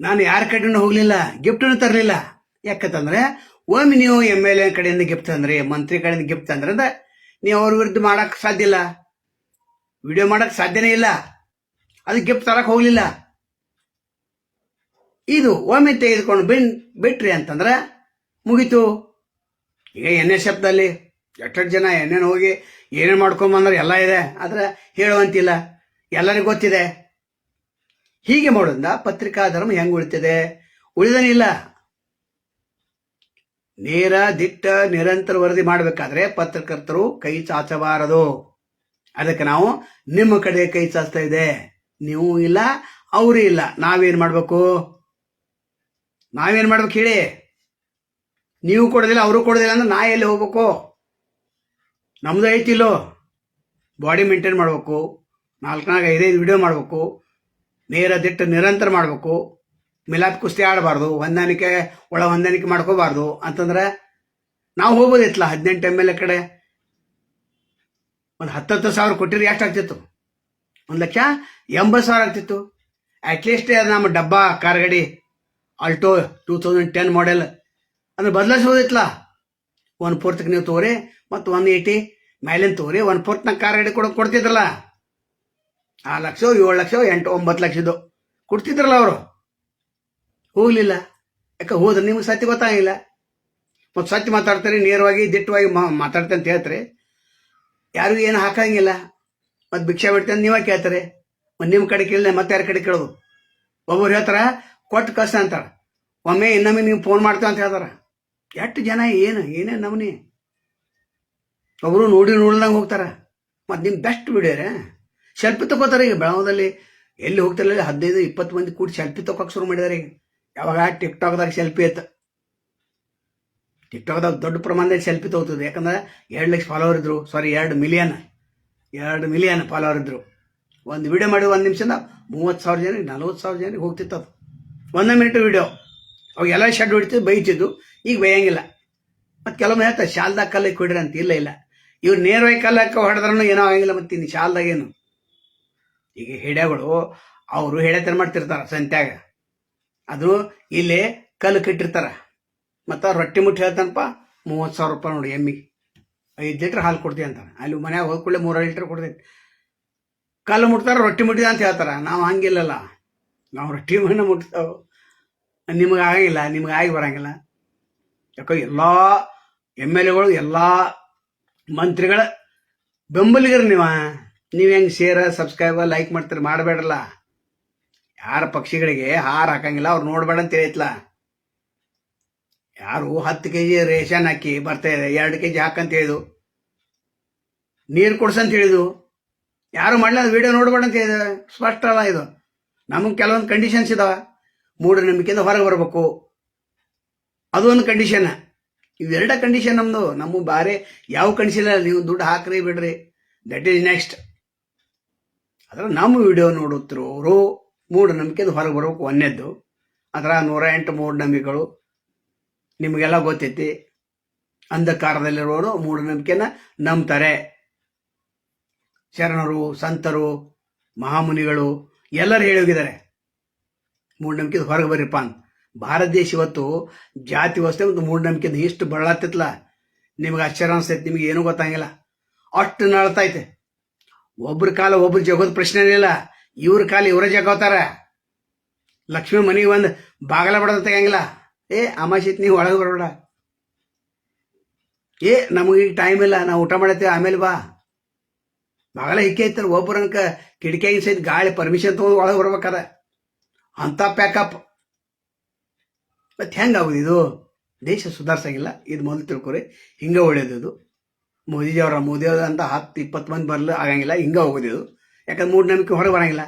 ನಾನು ಯಾರ ಕಡೆನೂ ಹೋಗ್ಲಿಲ್ಲ, ಗಿಫ್ಟನ್ನು ತರಲಿಲ್ಲ. ಯಾಕಂತಂದ್ರೆ ಒಮ್ಮೆ ನೀವು ಎಂ ಎಲ್ ಎ ಕಡೆಯಿಂದ ಗಿಫ್ಟ್ ತಂದ್ರಿ, ಮಂತ್ರಿ ಕಡೆಯಿಂದ ಗಿಫ್ಟ್ ತಂದ್ರೆ ನೀವು ಅವ್ರ ವಿರುದ್ಧ ಮಾಡಕ್ ಸಾಧ್ಯ ಇಲ್ಲ. ವಿಡಿಯೋ ಮಾಡಕ್ ಸಾಧ್ಯನೇ ಇಲ್ಲ. ಅದು ಗಿಫ್ಟ್ ತರಕ್ ಹೋಗ್ಲಿಲ್ಲ. ಇದು ಒಮ್ಮೆ ತೆಗೆದುಕೊಂಡು ಬಿನ್, ಬಿಟ್ರಿ ಅಂತಂದ್ರೆ ಮುಗೀತು. ಈಗ ಎನ್ ಎಸ್ ಎಫ್ದಲ್ಲಿ ಎಷ್ಟೆಷ್ಟು ಜನ ಏನೇನು ಹೋಗಿ ಏನೇನು ಮಾಡ್ಕೊಂಬಂದ್ರೆ ಎಲ್ಲ ಇದೆ. ಆದ್ರೆ ಹೇಳುವಂತಿಲ್ಲ. ಎಲ್ಲರಿಗೂ ಗೊತ್ತಿದೆ. ಹೀಗೆ ಮಾಡೋದ್ರಿಂದ ಪತ್ರಿಕಾ ಧರ್ಮ ಹೆಂಗ್ ಉಳಿತದೆ? ಉಳಿದನಿಲ್ಲ. ನೇರ, ದಿಟ್ಟ, ನಿರಂತರ ವರದಿ ಮಾಡಬೇಕಾದ್ರೆ ಪತ್ರಕರ್ತರು ಕೈ ಚಾಚಬಾರದು. ಅದಕ್ಕೆ ನಾವು ನಿಮ್ಮ ಕಡೆ ಕೈ ಚಾಚ್ತಾ ಇದೆ. ನೀವು ಇಲ್ಲ, ಅವರು ಇಲ್ಲ. ನಾವೇನ್ ಮಾಡ್ಬೇಕು? ನಾವೇನ್ ಮಾಡ್ಬೇಕು ಹೇಳಿ? ನೀವು ಕೊಡೋದಿಲ್ಲ, ಅವರು ಕೊಡೋದಿಲ್ಲ ಅಂದ್ರೆ ನಾ ಎಲ್ಲಿ ಹೋಗ್ಬೇಕು? ನಮ್ದು ಐತಿಲ್ಲೋ ಬಾಡಿ ಮೇಂಟೈನ್ ಮಾಡ್ಬೇಕು. ನಾಲ್ಕನಾಗ ಐದೈದು ವಿಡಿಯೋ ಮಾಡ್ಬೇಕು. ನೇರ ದಿಟ್ಟು ನಿರಂತರ ಮಾಡಬೇಕು. ಮಿಲಾಪ್ ಕುಸ್ತಿ ಆಡಬಾರ್ದು. ಹೊಂದಾಣಿಕೆ, ಒಳ ಹೊಂದಾಣಿಕೆ ಮಾಡ್ಕೋಬಾರ್ದು. ಅಂತಂದ್ರೆ ನಾವು ಹೋಗ್ಬೋದಿತ್ತಲ್ಲ ಹದಿನೆಂಟು ಎಂ ಎಲ್ ಎ ಕಡೆ. ಒಂದು ಹತ್ತತ್ತು ಸಾವಿರ ಕೊಟ್ಟಿರಿ ಎಷ್ಟು ಆಗ್ತಿತ್ತು? ಒಂದು ಲಕ್ಷ ಎಂಬತ್ತು ಸಾವಿರ ಆಗ್ತಿತ್ತು. ಅಟ್ಲೀಸ್ಟ್ ನಮ್ಮ ಡಬ್ಬಾ ಕಾರ್ ಗಾಡಿ Alto two thousand ten model ಅಂದ್ರೆ ಬದಲಾಯಿಸ್ಬೋದಿತ್ತಲ್ಲ ಒನ್ ಫೋರ್ತಕ್ಕೆ ನೀವು ತೋರಿ, ಮತ್ತು ಒನ್ ಏಯ್ಟಿ ಮೇಲಿನ ತೋರಿ ಒನ್ ಫೋರ್ತ್ನಾಗ ಕಾರ್ ಗಾಡಿ ಕೊಡೋ ಕೊಡ್ತಿದ್ರಲ್ಲ? ಆ ಲಕ್ಷೋ, ಏಳು ಲಕ್ಷ, ಎಂಟು, ಒಂಬತ್ತು ಲಕ್ಷದ್ದು. ಕೊಡ್ತಿದ್ರಲ್ಲ ಅವರು? ಹೋಗ್ಲಿಲ್ಲ. ಯಾಕೆ ಹೋದ್ರೆ ನಿಮ್ಗೆ ಸತ್ಯ ಗೊತ್ತಾಗಿಲ್ಲ ಮತ್ತು ಸತ್ಯ ಮಾತಾಡ್ತಾರೆ, ನೇರವಾಗಿ, ದಿಟ್ಟವಾಗಿ ಮಾ- ಮಾತಾಡ್ತಾರೆ ಅಂತ ಹೇಳ್ತಾರೆ. ಯಾರಿಗೂ ಏನು ಹಾಕಂಗಿಲ್ಲ. ಮತ್ತು ಭಿಕ್ಷೆ ಬಿಡ್ತೇನೆ ನೀವೇ ಕೇಳ್ತಾರೆ. ಮತ್ತು ನಿಮ್ಮ ಕಡೆ ಕೇಳಿದೆ ಮತ್ತೆ ಯಾರ ಕಡೆ ಕೇಳೋದು? ಒಬ್ಬರು ಹೇಳ್ತಾರ, ಕೊಟ್ಟು ಕಷ್ಟ ಅಂತಾರೆ. ಒಮ್ಮೆ ಇನ್ನೊಮ್ಮೆ ನೀವು ಫೋನ್ ಮಾಡ್ತೇವೆ ಅಂತ ಹೇಳ್ತಾರೆ. ಎಷ್ಟು ಜನ ಏನು ಏನೇ ನಮನಿ? ಒಬ್ರು ನೋಡಿ ನೋಡ್ದಂಗೆ ಹೋಗ್ತಾರೆ. ಮತ್ತು ನಿಮ್ಮ ಬೆಸ್ಟ್ ವಿಡಿಯೋರೆ ಸೆಲ್ಫಿ ತಗೋತಾರೆ ಈಗ ಬೆಳಗಾವದಲ್ಲಿ ಎಲ್ಲಿ ಹೋಗ್ತಿರಲಿಲ್ಲ, ಹದಿನೈದು, ಇಪ್ಪತ್ತು ಮಂದಿ ಕೂಡಿ ಸೆಲ್ಫಿ ತಗೋಕೆ ಶುರು ಮಾಡಿದಾರೆ ಈಗ. ಯಾವಾಗ ಟಿಕ್ಟಾಕ್ದಾಗ ಸೆಲ್ಫಿ ಐತ ಟಿಕ್ಟಾಕ್ದಾಗ ದೊಡ್ಡ ಪ್ರಮಾಣದಲ್ಲಿ ಸೆಲ್ಫಿ ತಗೋತದೆ ಯಾಕಂದ್ರೆ ಎರಡು ಲಕ್ಷ ಫಾಲೋವರ್ ಇದ್ರು. ಸಾರಿ ಎರಡು ಮಿಲಿಯನ್ ಎರಡು ಮಿಲಿಯನ್ ಫಾಲೋವರ್ ಇದ್ರು. ಒಂದು ವಿಡಿಯೋ ಮಾಡಿ ಒಂದು ನಿಮಿಷದ ಮೂವತ್ತು ಸಾವಿರ ಜನ ನಲ್ವತ್ತು ಸಾವಿರ ಜನರಿಗೆ ಹೋಗ್ತಿತ್ತು ಅದು. ಒಂದೇ ಮಿನಿಟ್ ವಿಡಿಯೋ ಅವಾಗೆಲ್ಲ ಶೆಡ್ ಹೊಡಿತಿದ್ದು, ಬೈತಿದ್ದು. ಈಗ ಬೈಯಂಗಿಲ್ಲ. ಮತ್ತು ಕೆಲವೊಮ್ಮೆ ಹೇಳ್ತಾರೆ, ಶಾಲ್ದಾಗ ಕಲ್ಲಕ್ಕೆ ಹೊಡ್ರಿ ಅಂತ. ಇಲ್ಲ ಇಲ್ಲ. ಇವ್ರು ನೇರವಾಗಿ ಕಲ್ಲಕ್ಕೆ ಹೊಡೆದ್ರೂ ಏನೋ ಆಗಂಗಿಲ್ಲ ಮತ್ತು ಇನ್ನು ಶಾಲ್ದಾಗ ಏನು. ಈಗ ಹೆಡೆಗಳು ಅವರು ಹೆಡೆತನ ಮಾಡ್ತಿರ್ತಾರ ಸಂತ್ಯಾಗ. ಅದು ಇಲ್ಲಿ ಕಲ್ಲು ಕಟ್ಟಿರ್ತಾರ ಮತ್ತು ರೊಟ್ಟಿ ಮುಟ್ಟಿ ಹೇಳ್ತಾನಪ್ಪ, ಮೂವತ್ತು ಸಾವಿರ ರೂಪಾಯಿ ನೋಡಿ ಎಮ್ಮಿಗೆ ಐದು ಲೀಟ್ರ್ ಹಾಲು ಕೊಡ್ತೀವಿ ಅಂತಾರೆ. ಅಲ್ಲಿ ಮನ್ಯಾಗ ಹೋದ ಕೂಡಲೇ ಮೂರು ಲೀಟ್ರ್ ಕೊಡ್ತೈತಿ. ಕಲ್ಲು ಮುಟ್ತಾರೆ, ರೊಟ್ಟಿ ಮುಟ್ಟಿದ ಅಂತ ಹೇಳ್ತಾರೆ. ನಾವು ಹಂಗಿಲ್ಲಲ್ಲ. ನಾವು ರೊಟ್ಟಿ ಮಣ್ಣ ಮುಟ್ತಾವೆ. ನಿಮಗೆ ಆಗಂಗಿಲ್ಲ ನಿಮ್ಗೆ ಆಗಿ ಬರಂಗಿಲ್ಲ. ಯಾಕೋ ಎಲ್ಲ ಎಂ ಎಲ್ ಎಗಳು, ಎಲ್ಲ ಮಂತ್ರಿಗಳ ಬೆಂಬಲಿಗರು ನೀವು. ನೀವು ಹೆಂಗೆ ಶೇರ್ ಸಬ್ಸ್ಕ್ರೈಬ್ ಲೈಕ್ ಮಾಡ್ತೀರಿ ಮಾಡಬೇಡಲ್ಲ ಯಾರ ಪಕ್ಷಿಗಳಿಗೆ ಹಾರ ಹಾಕಂಗಿಲ್ಲ, ಅವ್ರು ನೋಡ್ಬೇಡ ಅಂತ ಹೇಳಿತ್ಲ ಯಾರು ಹತ್ತು ಕೆ ಜಿ ರೇಷನ್ ಹಾಕಿ ಬರ್ತಾ ಇದೆ, ಎರಡು ಕೆ ಜಿ ಹಾಕಂತ ಹೇಳಿದು ನೀರು ಕೊಡ್ಸಂತ ಹೇಳಿದು ಯಾರು ಮಾಡಲಿಲ್ಲ ವಿಡಿಯೋ ನೋಡ್ಬೇಡ ಅಂತ ಹೇಳಿದೆ ಸ್ಪಷ್ಟ ಅಲ್ಲ ಇದು. ನಮಗೆ ಕೆಲವೊಂದು ಕಂಡೀಷನ್ಸ್ ಇದಾವೆ. ಮೂಢನಂಬಿಕೆಯಿಂದ ಹೊರಗೆ ಬರಬೇಕು. ಅದು ಒಂದು ಕಂಡೀಷನ್ ಇವೆರಡ ಕಂಡೀಷನ್ ನಮ್ಮದು ನಮ್ಮ ಬಾರಿ ಯಾವ ಕಂಡೀಷನ್ ನೀವು ದುಡ್ಡು ಹಾಕ್ರಿ ಬಿಡ್ರಿ. ದಟ್ ಈಸ್ ನೆಕ್ಸ್ಟ್ ಅದರ ನಮ್ಮ ವಿಡಿಯೋ ನೋಡುತ್ತಿರೋರು ಮೂಢನಂಬಿಕೆದು ಹೊರಗೆ ಬರಬೇಕು ಒಂದೇದ್ದು. ಅದರ ನೂರ ಎಂಟು ಮೂಢನಂಬಿಕೆಗಳು ನಿಮಗೆಲ್ಲ ಗೊತ್ತೈತಿ. ಅಂಧಕಾರದಲ್ಲಿರೋರು ಮೂಢನಂಬಿಕೆನ ನಂಬ್ತಾರೆ. ಶರಣರು, ಸಂತರು, ಮಹಾಮುನಿಗಳು ಎಲ್ಲರೂ ಹೇಳಿ ಹೋಗಿದ್ದಾರೆ. ಮೂಢನಂಬಿಕೆ ಹೊರಗೆ ಬರ್ರಿಪ್ಪ ಅಂತ. ಭಾರತ ದೇಶ ಇವತ್ತು ಜಾತಿ ವ್ಯವಸ್ಥೆ ಮತ್ತು ಮೂಢನಂಬಿಕೆ ಇಷ್ಟು ಬಳತ್ತಿತ್ಲ ನಿಮ್ಗೆ ಆಶ್ಚರ್ಯ ಅನಿಸ್ತೈತೆ, ನಿಮ್ಗೆ ಏನೂ ಗೊತ್ತಾಗಿಲ್ಲ. ಅಷ್ಟು ನಳ್ತೈತೆ ಒಬ್ರ ಕಾಲ ಒಬ್ರು ಜಗೋದ್ ಪ್ರಶ್ನೆ ಇಲ್ಲ. ಇವ್ರ ಕಾಲ ಇವರೇ ಜಗೋತಾರ ಲಕ್ಷ್ಮಿ ಮನೆಗೆ ಒಂದು ಬಾಗಲ ಬಡದ ತೆಗಂಗಿಲ್ಲ ಏ ಅಮಾಶಿತ್ ನೀವು ಒಳಗೆ ಬರಬೇಡ. ಏ, ನಮಗೆ ಟೈಮ್ ಇಲ್ಲ, ನಾವು ಊಟ ಮಾಡತ್ತೇವೆ, ಆಮೇಲೆ ಬಾ. ಬಾಗಲ ಹಿಕ್ಕಿ ಐತಲ್ಲ ಒಬ್ಬರಂಕ ಕಿಟಕಿಯಾಗಿ ಸಹಿತ ಗಾಳಿ ಪರ್ಮಿಷನ್ ತಗೊಂಡು ಒಳಗೆ ಬರ್ಬೇಕಾದ. ಅಂತ ಪ್ಯಾಕಪ್ ಮತ್ತೆ ಹೆಂಗಾಗುದು ಇದು? ದೇಶ ಸುಧಾರಿಸಂಗಿಲ್ಲ, ಇದು ಮೊದಲು ತಿಳ್ಕೊರಿ. ಹಿಂಗೆ ಒಳ್ಳೇದು ಮೋದಿಜಿಯವರ ಮೋದಿಯವ್ರ ಅಂತ ಹತ್ತು ಇಪ್ಪತ್ತು ಮಂದಿ ಬರಲು ಆಗಂಗಿಲ್ಲ, ಹಿಂಗೆ ಹೋಗೋದು ಇದು ಯಾಕಂದ್ರೆ ಮೂಢನಂಬಿಕೆ ಹೊರಗೆ ಬರಂಗಿಲ್ಲ.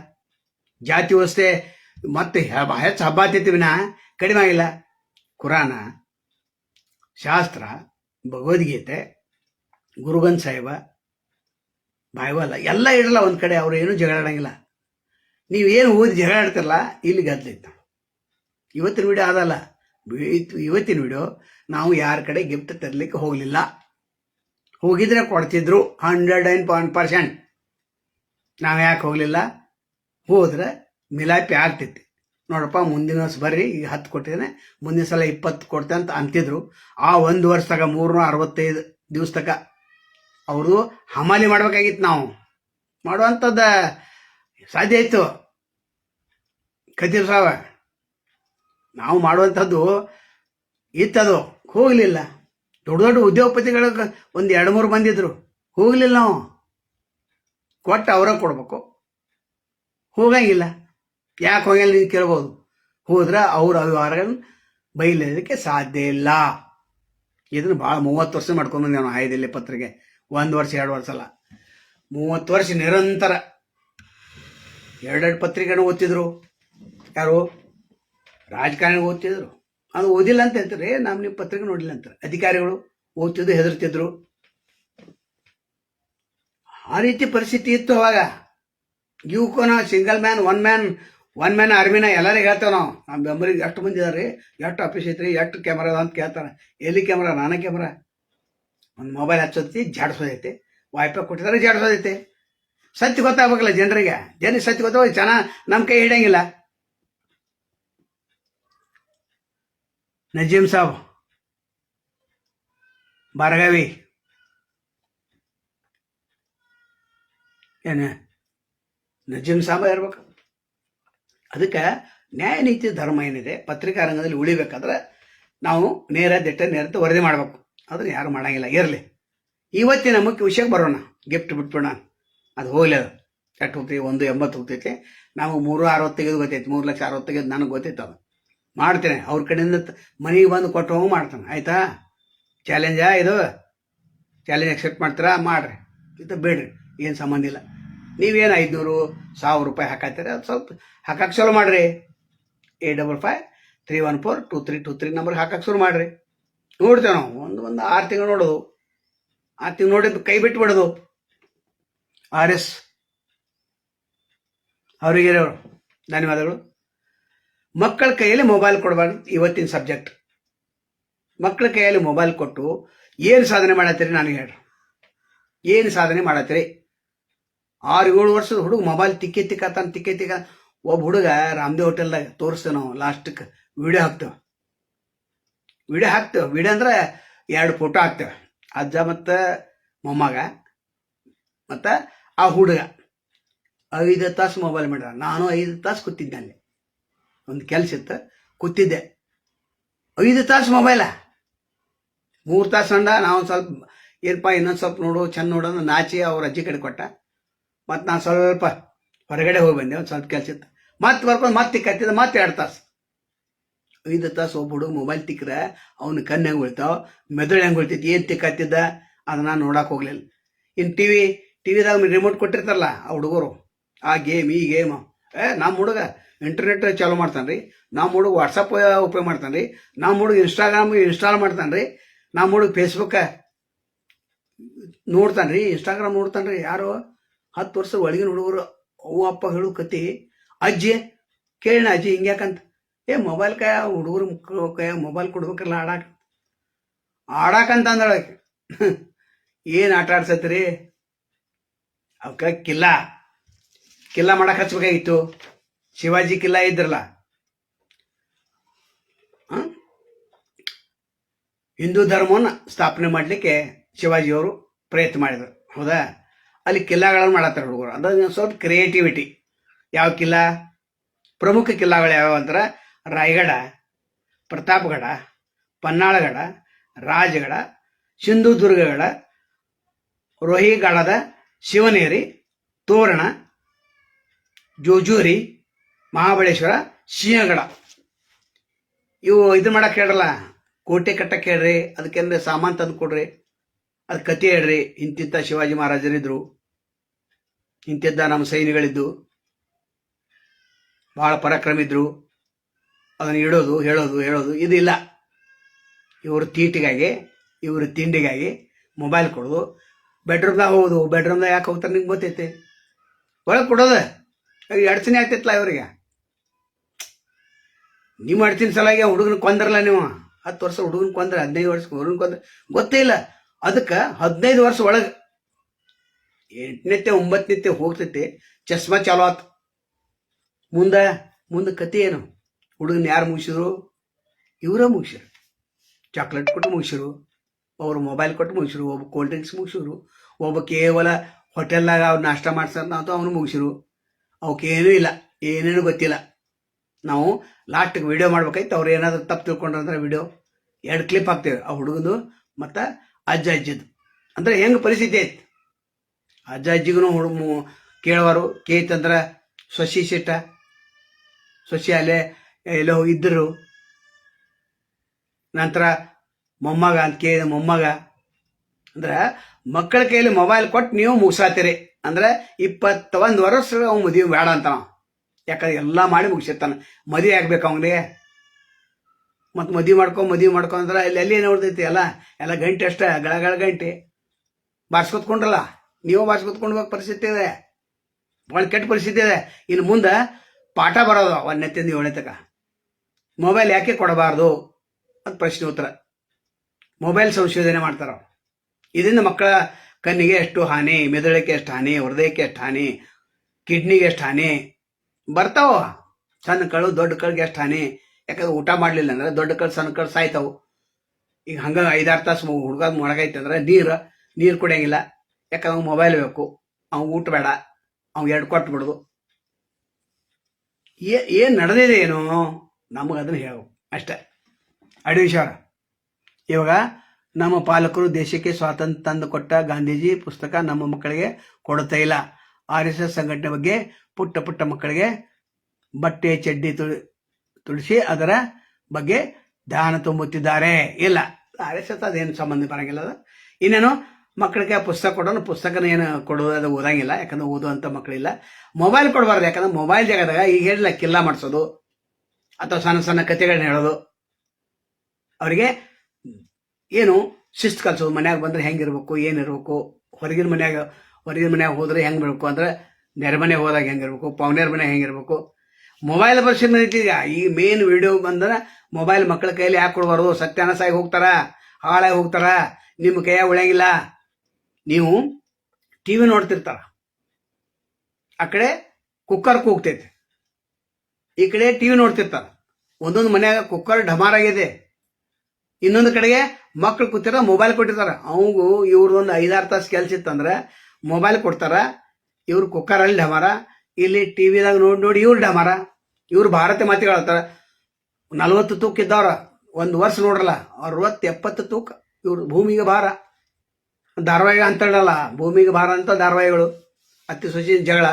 ಜಾತಿ ವ್ಯವಸ್ಥೆ ಮತ್ತೆ ಹೆಚ್ಚು ಹಬ್ಬ ವಿನ ಕಡಿಮೆ ಆಗಿಲ್ಲ. ಕುರಾನ, ಶಾಸ್ತ್ರ, ಭಗವದ್ಗೀತೆ, ಗುರುಗನ್ ಸಾಹೇಬ ಬಾಯ್ವಲ್ಲ ಎಲ್ಲ ಇಡಲ್ಲ ಒಂದು ಕಡೆ, ಅವ್ರು ಏನೂ ಜಗಳಾಡಂಗಿಲ್ಲ ಏನು ಓದಿ ಜಗಳ ಆಡ್ತಿರಲ್ಲ ಇಲ್ಲಿ ಇತ್ತು. ಇವತ್ತಿನ ವಿಡಿಯೋ ಅದಲ್ಲ. ಇವತ್ತಿನ ವಿಡಿಯೋ ನಾವು ಯಾರ ಕಡೆ ಗಿಫ್ಟ್ ತರಲಿಕ್ಕೆ ಹೋಗಲಿಲ್ಲ. ಹೋಗಿದ್ರೆ ಕೊಡ್ತಿದ್ರು ಹಂಡ್ರೆಡ್ ಆ್ಯಂಡ್ ಪಾಯಿಂಟ್ ಪರ್ಸೆಂಟ್ ನಾವು ಯಾಕೆ ಹೋಗಲಿಲ್ಲ? ಹೋದ್ರೆ ಮಿಲಾಪಿ ಆಗ್ತಿತ್ತು. ನೋಡಪ್ಪ, ಮುಂದಿನ ವರ್ಷ ಬರ್ರಿ, ಈಗ ಹತ್ತು ಕೊಟ್ಟಿದ್ದೇನೆ, ಮುಂದಿನ ಸಲ ಇಪ್ಪತ್ತು ಕೊಡ್ತೆ ಅಂತ ಅಂತಿದ್ರು. ಆ ಒಂದು ವರ್ಷದಾಗ ಮೂರ್ನೂರ ಅರವತ್ತೈದು ದಿವಸ ತಕ ಅವ್ರದ್ದು ಹಮಾಲಿ ಮಾಡ್ಬೇಕಾಗಿತ್ತು ನಾವು. ಮಾಡುವಂಥದ್ದ ಸಾಧ್ಯ ಇತ್ತು. ಕತೀರ್ ಸಾವ ನಾವು ಮಾಡುವಂಥದ್ದು ಇತ್ತದು, ಹೋಗಲಿಲ್ಲ. ದೊಡ್ಡ ದೊಡ್ಡ ಉದ್ಯೋಗಪತಿಗಳ ಒಂದು ಎರಡು ಮೂರು ಬಂದಿದ್ರು. ಹೋಗಲಿಲ್ಲ ನಾವು. ಕೊಟ್ಟು ಅವರ ಕೊಡ್ಬೇಕು. ಹೋಗಂಗಿಲ್ಲ. ಯಾಕೆ ಹೋಗಿಲ್ಲ ನೀವು ಕೇಳ್ಬೋದು. ಹೋದ್ರೆ ಅವ್ರ ಅವ್ಯವಹಾರಗಳನ್ನ ಬೈಲಿಕ್ಕೆ ಸಾಧ್ಯ ಇಲ್ಲ. ಇದನ್ನು ಭಾಳ ಮೂವತ್ತು ವರ್ಷ ಮಾಡ್ಕೊಂಡು ಬಂದೆ ನಾವು ಆಯ್ದಿಲ್ಲ ಪತ್ರಿಕೆ. ಒಂದು ವರ್ಷ, ಎರಡು ವರ್ಷ ಅಲ್ಲ. ಮೂವತ್ತು ವರ್ಷ ನಿರಂತರ ಎರಡೆರಡು ಪತ್ರಿಕೆನೂ ಓದ್ತಿದ್ರು. ಯಾರು? ರಾಜಕಾರಣಿ ಓದ್ತಿದ್ರು. ಅದು ಓದಿಲ್ಲ ಅಂತ ಹೇಳ್ತಾರೆ ನಾವು ನಿಮ್ಮ ಪತ್ರಿಕೆ ನೋಡಿಲ್ಲ ಅಂತಾರೆ ಅಧಿಕಾರಿಗಳು ಓದ್ತಿದ್ರು, ಹೆದರ್ತಿದ್ರು. ಆ ರೀತಿ ಪರಿಸ್ಥಿತಿ ಇತ್ತು ಅವಾಗ. ಯುವಕನ single man one man one man ಆರ್ಮಿನ ಎಲ್ಲರಿಗೂ ಹೇಳ್ತೇವೆ ನಾವು. ನಮ್ಮ ಮೆಂಬರಿಗೆ ಎಷ್ಟು ಮಂದಿ ಇದಾರೆ, ಎಷ್ಟು ಆಫೀಸ್ ಐತ್ರಿ, ಎಷ್ಟು ಕ್ಯಾಮ್ರಾ ಅಂತ ಕೇಳ್ತಾರೆ. ಎಲ್ಲಿ ಕ್ಯಾಮ್ರಾ ನಾನೇ ಕ್ಯಾಮ್ರಾ ಒಂದು ಮೊಬೈಲ್ ಹಚ್ಚೋದೈತಿ, ಜಾಡಿಸೋದೈತಿ. ವೈಫೈ ಕೊಟ್ಟಿದ್ದಾರೆ ಜಾಡಿಸೋದೈತಿ. ಸತ್ಯ ಗೊತ್ತಾಗಬೇಕಲ್ಲ ಜನರಿಗೆ. ಜನ ಸತ್ಯ ಗೊತ್ತಾಗ ಜನ ನಮ್ಮ ಕೈ ಹಿಡಿಯಂಗಿಲ್ಲ. ನಜೀಮ್ ಸಾಬ್, ಬಾರಗಾವಿ. ಏನು ನಜೀಮ್ ಸಾಬ ಇರ್ಬೇಕು ಅದಕ್ಕೆ ನ್ಯಾಯ ನೀತಿ ಧರ್ಮ ಏನಿದೆ ಪತ್ರಿಕಾ ರಂಗದಲ್ಲಿ ಉಳಿಬೇಕಾದ್ರೆ ನಾವು ನೇರ ದಿಟ್ಟ ನೇರತೆ ವರದಿ ಮಾಡಬೇಕು. ಅದನ್ನು ಯಾರು ಮಾಡಂಗಿಲ್ಲ, ಇರಲಿ. ಇವತ್ತಿನ ಮುಖ್ಯ ವಿಷಯಕ್ಕೆ ಬರೋಣ ಗಿಫ್ಟ್ ಬಿಟ್ಬಿಡೋಣ. ಅದು ಹೋಗ್ಲಿ ಅದು. ಎಷ್ಟು ಹೋಗ್ತೈತಿ? ಒಂದು ಎಂಬತ್ತು ಹೋಗ್ತೈತಿ. ನಾವು ಮೂರು ಅರವತ್ತು ತೆಗೆದು ಗೊತ್ತೈತಿ, ಮೂರು ಲಕ್ಷ ಅರವತ್ತು ತೆಗೆದು ನನಗೆ ಗೊತ್ತೈತೆ ಅದು. ಮಾಡ್ತೇನೆ. ಅವ್ರ ಕಡೆಯಿಂದ ಮನೆಗೆ ಬಂದು ಕೊಟ್ಟು ಹೋಗಿ ಮಾಡ್ತಾನೆ. ಆಯ್ತಾ? ಚಾಲೆಂಜಾ ಇದು? ಚಾಲೆಂಜ್ ಅಕ್ಸೆಪ್ಟ್ ಮಾಡ್ತೀರಾ? ಮಾಡ್ರಿ. ಇದು ಬೇಡ್ರಿ. ಏನು ಸಂಬಂಧ ಇಲ್ಲ. ನೀವೇನು ಐದುನೂರು ಸಾವಿರ ರೂಪಾಯಿ ಹಾಕತ್ತೀರ? ಅದು ಸ್ವಲ್ಪ ಹಾಕಕ್ಕೆ ಚಲೋ ಮಾಡ್ರಿ. Eight double five three one four two three two three ನಂಬರ್ಗೆ ಹಾಕಕ್ಕೆ ಶುರು ಮಾಡ್ರಿ. ನೋಡ್ತೇವೆ ನಾವು. ಒಂದು ಒಂದು ಆರು ತಿಂಗಳು ನೋಡೋದು. ಆರು ತಿಂಗಳು ನೋಡಿದ್ದು ಕೈ ಬಿಟ್ಟು ಬಿಡೋದು. R S. ಅವರಿಗೆ ಧನ್ಯವಾದಗಳು. ಮಕ್ಕಳ ಕೈಯಲ್ಲಿ ಮೊಬೈಲ್ ಕೊಡಬಾರ್ದು, ಇವತ್ತಿನ ಸಬ್ಜೆಕ್ಟ್ ಮಕ್ಕಳ ಕೈಯಲ್ಲಿ ಮೊಬೈಲ್ ಕೊಟ್ಟು ಏನು ಸಾಧನೆ ಮಾಡತ್ತೀರಿ ನಾನು ಹೇಳ್ರಿ. ಏನು ಸಾಧನೆ ಮಾಡತ್ತೀರಿ? ಆರು ಏಳು ವರ್ಷದ ಹುಡುಗ ಮೊಬೈಲ್ ತಿಕ್ಕಿ ತಿಕ್ಕತ್ತಾನ, ತಿಕ್ಕಿ ತಿಕ್ಕ. ಒಬ್ಬ ಹುಡುಗ ರಾಮದೇವ್ ಹೋಟೆಲ್ದಾಗ ತೋರಿಸ್ತೇವೆ ನಾವು ಲಾಸ್ಟಕ್ಕೆ ವಿಡಿಯೋ ಹಾಕ್ತೇವೆ. ವಿಡಿಯೋ ಹಾಕ್ತೇವೆ. ವಿಡಿಯೋ ಅಂದ್ರೆ ಎರಡು ಫೋಟೋ ಹಾಕ್ತೇವೆ. ಅಜ್ಜ ಮತ್ತು ಮೊಮ್ಮಗ ಮತ್ತು ಆ ಹುಡುಗ. ಐದು ತಾಸು ಮೊಬೈಲ್ ಮಾಡ್ಯಾರ ನಾನು ಐದು ತಾಸು ಕೂತಿದ್ದೆ ಅಲ್ಲಿ. ಒಂದು ಕೆಲಸ ಇತ್ತು, ಕೂತಿದ್ದೆ. ಐದು ತಾಸು ಮೊಬೈಲ ಮೂರು ತಾಸು ಅಂಡ ನಾವು ಸ್ವಲ್ಪ ಏನಪ್ಪ ಇನ್ನೊಂದು ಸ್ವಲ್ಪ ನೋಡು, ಚೆಂದ ನೋಡೋದು ನಾಚಿ ಅವ್ರ ಅಜ್ಜಿ ಕಡೆ ಕೊಟ್ಟ. ಮತ್ತು ನಾನು ಸ್ವಲ್ಪ ಹೊರಗಡೆ ಹೋಗಿ ಬಂದೆ, ಒಂದು ಸ್ವಲ್ಪ ಕೆಲಸ ಇತ್ತು. ಮತ್ತೆ ಬರ್ಕೊಂಡು ಮತ್ತೆ ತಿಕ್ಕತ್ತಿದ್ದ ಮತ್ತೆ ಎರಡು ತಾಸು. ಐದು ತಾಸು ಒಬ್ಬ ಹುಡುಗ ಮೊಬೈಲ್ ತಿಕ್ಕರೆ, ಅವನ ಕಣ್ಣು ಹೆಂಗೆ ಉಳಿತಾವ, ಮೆದುಳು ಹೆಂಗೆ ಉಳಿತೈತಿ, ಏನು ತಿಕ್ಕತ್ತಿದ್ದ ಅದನ್ನ ನೋಡಕ್ಕೆ ಹೋಗ್ಲಿಲ್ಲ. ಇನ್ನು ಟಿ ವಿ, ಟಿ ವಿದಾಗ ರಿಮೋಟ್ ಕೊಟ್ಟಿರ್ತಾರಲ್ಲ, ಆ ಹುಡುಗರು, ಆ ಗೇಮ್ ಈ ಗೇಮ್ ಏ ನಮ್ಮ ಹುಡುಗ ಇಂಟರ್ನೆಟ್ ಚಾಲೂ ಮಾಡ್ತಾನೆ ರೀ ನಮ್ಮ ಹುಡುಗ ವಾಟ್ಸಪ್ ಉಪಯೋಗ ಮಾಡ್ತಾನೆ ರೀ ನಮ್ಮ ಹುಡುಗ ಇನ್ಸ್ಟಾಗ್ರಾಮ್ ಇನ್ಸ್ಟಾಲ್ ಮಾಡ್ತಾನೆ ರೀ ನಮ್ಮ ಹುಡುಗ ಫೇಸ್ಬುಕ್ಕ ನೋಡ್ತಾನೆ ರೀ ಇನ್ಸ್ಟಾಗ್ರಾಮ್ ನೋಡ್ತಾನೆ ರೀ ಯಾರು ಹತ್ತು ವರ್ಷ ಒಳಗಿನ ಹುಡುಗರು, ಅವ್ವ, ಅಪ್ಪ ಹೇಳು ಕತಿ, ಅಜ್ಜಿ, ಕೇಳಿನ ಅಜ್ಜಿ ಹಿಂಗ್ಯಾಕಂತ ಏ ಮೊಬೈಲ್ ಕೈ ಹುಡುಗರು ಕೈ ಮೊಬೈಲ್ ಕೊಡ್ಬೇಕಲ್ಲ ಆಡಾಕ. ಆಡಾಕಂತ ಅಂದಳ ಏನು ಆಟ ಆಡ್ಸತ್ರಿ ಅವಕ್ಕ ಕಿಲ್ಲ. ಕಿಲ್ಲ ಮಾಡಕ್ಕೆ ಹಚ್ಬೇಕಾಗಿತ್ತು. ಶಿವಾಜಿ ಕಿಲ್ಲ ಇದ್ರಲ್ಲ? ಹಿಂದೂ ಧರ್ಮವನ್ನು ಸ್ಥಾಪನೆ ಮಾಡಲಿಕ್ಕೆ ಶಿವಾಜಿಯವರು ಪ್ರಯತ್ನ ಮಾಡಿದರು. ಹೌದಾ? ಅಲ್ಲಿ ಕಿಲ್ಲಾಗಳನ್ನು ಮಾಡತ್ತಾರೆ ಹುಡುಗರು. ಅದ ಸ್ವಲ್ಪ ಕ್ರಿಯೇಟಿವಿಟಿ ಯಾವ ಕಿಲ್ಲ? ಪ್ರಮುಖ ಕಿಲ್ಲಾಗಳು ಯಾವ್ಯಾವ ಅಂದ್ರೆ ರಾಯಗಡ, ಪ್ರತಾಪಗಡ ಪನ್ನಾಳಗಢ ರಾಜಗಡ ಸಿಂಧುದುರ್ಗಗಢ ರೋಹಿಗಾಡದ ಶಿವನೇರಿ, ತೋರಣ, ಜೋಜೂರಿ ಮಹಾಬಳೇಶ್ವರ ಸಿಂಹಗಡ ಇವು ಇದು ಮಾಡಕ್ಕೆ ಹೇಳ್ರಲ್ಲ, ಕೋಟೆ ಕಟ್ಟಕ್ಕೆ ಹೇಳ್ರಿ, ಅದಕ್ಕೆ ಸಾಮಾನು ತಂದು ಕೊಡ್ರಿ. ಅದು ಕತೆ ಹೇಳ್ರಿ ಇಂತಿಂಥ ಶಿವಾಜಿ ಮಹಾರಾಜರಿದ್ರು. ಇಂತಿದ್ದ ನಮ್ಮ ಸೈನಿಗಳಿದ್ದು ಭಾಳ ಪರಾಕ್ರಮಿದ್ರು ಅದನ್ನು ಇಡೋದು, ಹೇಳೋದು ಹೇಳೋದು, ಇದಿಲ್ಲ. ಇವರು ತೀಟಿಗಾಗಿ, ಇವರು ತಿಂಡಿಗಾಗಿ ಮೊಬೈಲ್ ಕೊಡೋದು. ಬೆಡ್ರೂಮ್ದಾಗ ಹೋಗೋದು ಬೆಡ್ರೂಮ್ದಾಗ ಯಾಕೆ ಹೋಗ್ತಾರೆ ನಿಂಗೆ ಗೊತ್ತೈತೆ? ಒಳಗೆ ಕೊಡೋದು. ಎಡ್ಸನೇ ಆಗ್ತೈತಲ್ಲ ಇವರಿಗೆ? ನಿಮ್ಮ ಮಾಡ್ತೀನಿ ಸಲಾಗಿ ಹುಡುಗನ ಕೊಂದ್ರಲ್ಲ ನೀವು? ಹತ್ತು ವರ್ಷ ಹುಡುಗನ ಕೊಂದ್ರೆ, ಹದಿನೈದು ವರ್ಷ ಹುಡುಗನ ಕೊಂದ್ರೆ, ಗೊತ್ತೇ ಇಲ್ಲ. ಅದಕ್ಕೆ ಹದಿನೈದು ವರ್ಷ ಒಳಗೆ ಎಂಟನೇತೆ ಒಂಬತ್ತನೇತೆ ಹೋಗ್ತೈತಿ, ಚಸ್ಮಾ ಚಾಲು ಆತು. ಮುಂದೆ ಮುಂದೆ ಕತೆ ಏನು? ಹುಡುಗನ ಯಾರು ಮುಗಿಸಿದ್ರು? ಇವರೇ ಮುಗಿಸಿರು. ಚಾಕ್ಲೇಟ್ ಕೊಟ್ಟು ಮುಗಿಸಿರು. ಅವರು ಮೊಬೈಲ್ ಕೊಟ್ಟು ಮುಗಿಸಿರು. ಒಬ್ಬ ಕೋಲ್ಡ್ ಡ್ರಿಂಕ್ಸ್ ಮುಗಿಸಿರು. ಒಬ್ಬ ಕೇವಲ ಹೋಟೆಲ್ನಾಗ ಅವ್ರು ನಾಷ್ಟ ಮಾಡ್ಸಂತ ಅವನು ಮುಗಿಸಿರು. ಅವಕ್ಕೇನೂ ಇಲ್ಲ. ಏನೇನು ಗೊತ್ತಿಲ್ಲ. ನಾವು ಲಾಸ್ಟಿಗೆ ವಿಡಿಯೋ ಮಾಡ್ಬೇಕಾಯ್ತು. ಅವ್ರು ಏನಾದರೂ ತಪ್ಪು ತಿಳ್ಕೊಂಡ್ರಂದ್ರೆ ವಿಡಿಯೋ ಎರಡು ಕ್ಲಿಪ್ ಹಾಕ್ತೇವೆ. ಆ ಹುಡುಗದು ಮತ್ತು ಅಜ್ಜ ಅಜ್ಜಿದು. ಅಂದರೆ ಹೆಂಗೆ ಪರಿಸ್ಥಿತಿ ಐತಿ? ಅಜ್ಜ ಅಜ್ಜಿಗೂ ಹುಡು ಕೇಳವರು ಕೇಳುವರು ಕೇತಂದ್ರೆ ಸೊಸಿ ಸಿಟ್ಟ. ಸೊಸಿ ಅಲ್ಲೇ ಎಲ್ಲೋ ಇದ್ದರು ನಂತರ ಮೊಮ್ಮಗ ಅಂತ ಕೇಳಿದ ಮೊಮ್ಮಗ, ಅಂದ್ರೆ ಮಕ್ಕಳ ಕೈಯಲ್ಲಿ ಮೊಬೈಲ್ ಕೊಟ್ಟು ನೀವು ಮುಗಿಸಾತೀರಿ. ಅಂದ್ರೆ ಇಪ್ಪತ್ತೊಂದು ವರ್ಷ ಅವ್ನು ಮದುವೆ ಬೇಡ ಅಂತ ನಾವು. ಯಾಕಂದ್ರೆ ಎಲ್ಲ ಮಾಡಿ ಮುಗಿಸಿರ್ತಾನೆ. ಮದುವೆ ಆಗ್ಬೇಕು ಅವನಿಗೆ. ಮತ್ತು ಮದುವೆ ಮಾಡ್ಕೊ ಮದುವೆ ಮಾಡ್ಕೊ ಅಂದ್ರೆ ಅಲ್ಲಿ ಅಲ್ಲಿ ನೋಡ್ತೈತಿ ಎಲ್ಲ? ಎಲ್ಲ ಗಂಟೆ ಅಷ್ಟೇ ಗಳಗಳ ಗಂಟೆ. ಬಾರ್ಸ್ಕೊತ್ಕೊಂಡ್ರಲ್ಲ? ನೀವು ಬಾರ್ಸ್ಕೊತ್ಕೊಂಡು ಪರಿಸ್ಥಿತಿ ಇದೆ. ಭಾಳ ಕೆಟ್ಟ ಪರಿಸ್ಥಿತಿ ಇದೆ. ಇನ್ನು ಮುಂದೆ ಪಾಠ ಬರೋದು ಒಂದನೇತಿಂದ ಏಳನೇ ತಕ ಮೊಬೈಲ್ ಯಾಕೆ ಕೊಡಬಾರ್ದು? ಅಂತ ಪ್ರಶ್ನೆ ಉತ್ತರ. ಮೊಬೈಲ್ ಸಂಶೋಧನೆ ಮಾಡ್ತಾರ ಇದರಿಂದ ಮಕ್ಕಳ ಕಣ್ಣಿಗೆ ಎಷ್ಟು ಹಾನಿ, ಮೆದುಳಿಗೆ ಎಷ್ಟು ಹಾನಿ, ಹೃದಯಕ್ಕೆ ಎಷ್ಟು ಹಾನಿ, ಕಿಡ್ನಿಗೆ ಎಷ್ಟು ಹಾನಿ ಬರ್ತಾವ. ಸಣ್ಣ ಕಳು ದೊಡ್ಡ ಕಳ್ಗೆ ಎಷ್ಟು ಹಾನಿ. ಯಾಕಂದ್ರೆ ಊಟ ಮಾಡಲಿಲ್ಲ ಅಂದ್ರೆ ದೊಡ್ಡ ಕಳು ಸಣ್ಣ ಕಳು ಸಾಯ್ತಾವು. ಈಗ ಹಂಗ ಐದಾರು ತಾಸು ಹುಡುಗ ಮೊಳಗೈತೆ ಅಂದ್ರೆ ನೀರು ನೀರು ಕುಡಿಯಂಗಿಲ್ಲ. ಯಾಕಂದ್ರೆ ಅವ್ನು ಮೊಬೈಲ್ ಬೇಕು. ಅವ್ನು ಊಟ ಬೇಡ. ಅವ್ನು ಎರಡು ಕೊಟ್ಟು ಬಿಡುದು. ಏ ಏನು ನಡೆದಿದೆ ಏನು? ನಮಗೆ ಅದನ್ನು ಹೇಳು. ಅಷ್ಟೇ. ಅಡಿವಿಷಾರ ಇವಾಗ ನಮ್ಮ ಪಾಲಕರು ದೇಶಕ್ಕೆ ಸ್ವಾತಂತ್ರ್ಯ ತಂದು ಕೊಟ್ಟ ಗಾಂಧೀಜಿ ಪುಸ್ತಕ ನಮ್ಮ ಮಕ್ಕಳಿಗೆ ಕೊಡುತ್ತಾ ಇಲ್ಲ. ಆರ್ ಎಸ್ ಎಸ್ ಸಂಘಟನೆ ಬಗ್ಗೆ ಪುಟ್ಟ ಪುಟ್ಟ ಮಕ್ಕಳಿಗೆ ಬಟ್ಟೆ, ಚಡ್ಡಿ ತುಳಿ, ತುಳಿಸಿ ಅದರ ಬಗ್ಗೆ ಧ್ಯಾನ ತುಂಬುತ್ತಿದ್ದಾರೆ. ಇಲ್ಲ ಎಸ್ ಅದೇನು ಸಂಬಂಧ ಬರಂಗಿಲ್ಲ ಅದು. ಇನ್ನೇನು, ಮಕ್ಕಳಿಗೆ ಪುಸ್ತಕ ಕೊಡೋನು, ಪುಸ್ತಕನ ಏನು ಕೊಡೋದು ಅದು ಓದಂಗಿಲ್ಲ, ಯಾಕಂದ್ರೆ ಓದುವಂಥ ಮಕ್ಕಳಿಲ್ಲ. ಮೊಬೈಲ್ ಕೊಡಬಾರ್ದು, ಯಾಕಂದ್ರೆ ಮೊಬೈಲ್ ಜಾಗದಾಗ ಈಗ ಹೇಳಿಲ್ಲ, ಕಿಲ್ಲ ಮಾಡಿಸೋದು, ಅಥವಾ ಸಣ್ಣ ಸಣ್ಣ ಕಥೆಗಳನ್ನ ಹೇಳೋದು. ಅವರಿಗೆ ಏನು, ಶಿಸ್ತು ಕಲಿಸೋದು, ಮನ್ಯಾಗ ಬಂದ್ರೆ ಹೆಂಗಿರ್ಬೇಕು, ಏನಿರ್ಬೇಕು, ಹೊರಗಿನ ಮನ್ಯಾಗ ಹೊರಗಿನ ಮನ್ಯಾಗ ಹೋದ್ರೆ ಹೆಂಗೆ ಬಿಡ್ಬೇಕು ಅಂದ್ರೆ ನೆರೆ ಮನೆಗೆ ಹೋದಾಗ ಹೆಂಗಿರ್ಬೇಕು ಪವನ್ಯರ ಮನೆ ಹೆಂಗಿರ್ಬೇಕು. ಮೊಬೈಲ್ ಬರ್ಸಿನ ಈಗ ಈ ಮೇನ್ ವಿಡಿಯೋ ಬಂದ್ರೆ ಮೊಬೈಲ್ ಮಕ್ಕಳ ಕೈಯಲ್ಲಿ ಯಾಕೆ ಕೊಡಬಾರ್ದು? ಸತ್ಯಾನಸಾಗಿ ಹೋಗ್ತಾರ? ಹಾಳಾಗಿ ಹೋಗ್ತಾರ? ನಿಮ್ಮ ಕೈಯಾಗ ಉಳಿಯಂಗಿಲ್ಲ. ನೀವು ಟಿ ವಿ ನೋಡ್ತಿರ್ತಾರ. ಆ ಕಡೆ ಕುಕ್ಕರ್ ಕೂಗ್ತೈತೆ ಈ ಕಡೆ ಟಿ ವಿ ನೋಡ್ತಿರ್ತಾರ. ಒಂದೊಂದು ಮನೆಯಾಗ ಕುಕ್ಕರ್ ಢಮಾರ್ ಆಗಿದೆ. ಇನ್ನೊಂದು ಕಡೆಗೆ ಮಕ್ಳು ಕೂತಿರ ಮೊಬೈಲ್ ಕೊಟ್ಟಿರ್ತಾರ. ಅವಂಗು ಇವ್ರದೊಂದು ಐದಾರು ತಾಸು ಕೆಲ್ಸ ಇತ್ತಂದ್ರೆ ಮೊಬೈಲ್ ಕೊಡ್ತಾರ. ಇವ್ರು ಕುಕ್ಕರಲ್ಲಿ ಡಮಾರ, ಇಲ್ಲಿ ಟಿ ವಿದಾಗ ನೋಡಿ ನೋಡಿ ಇವ್ರು ಡಮಾರ. ಇವ್ರು ಭಾರತ ಮಾತಿಗಳು ಹೇಳ್ತಾರ, ನಲ್ವತ್ತು ತೂಕ ಇದ್ದವ್ರ, ಒಂದು ವರ್ಷ ನೋಡ್ರಲ್ಲ ಅರವತ್ತು ಎಪ್ಪತ್ತು ತೂಕ ಇವ್ರು ಭೂಮಿಗೆ ಭಾರ. ಧಾರಾವಾಹಿ ಅಂತ ಹೇಳಲ್ಲ, ಭೂಮಿಗೆ ಭಾರ ಅಂತ ಧಾರಾವಾಹಿಗಳು. ಅತಿ ಸೊಸಿ ಜಗಳ,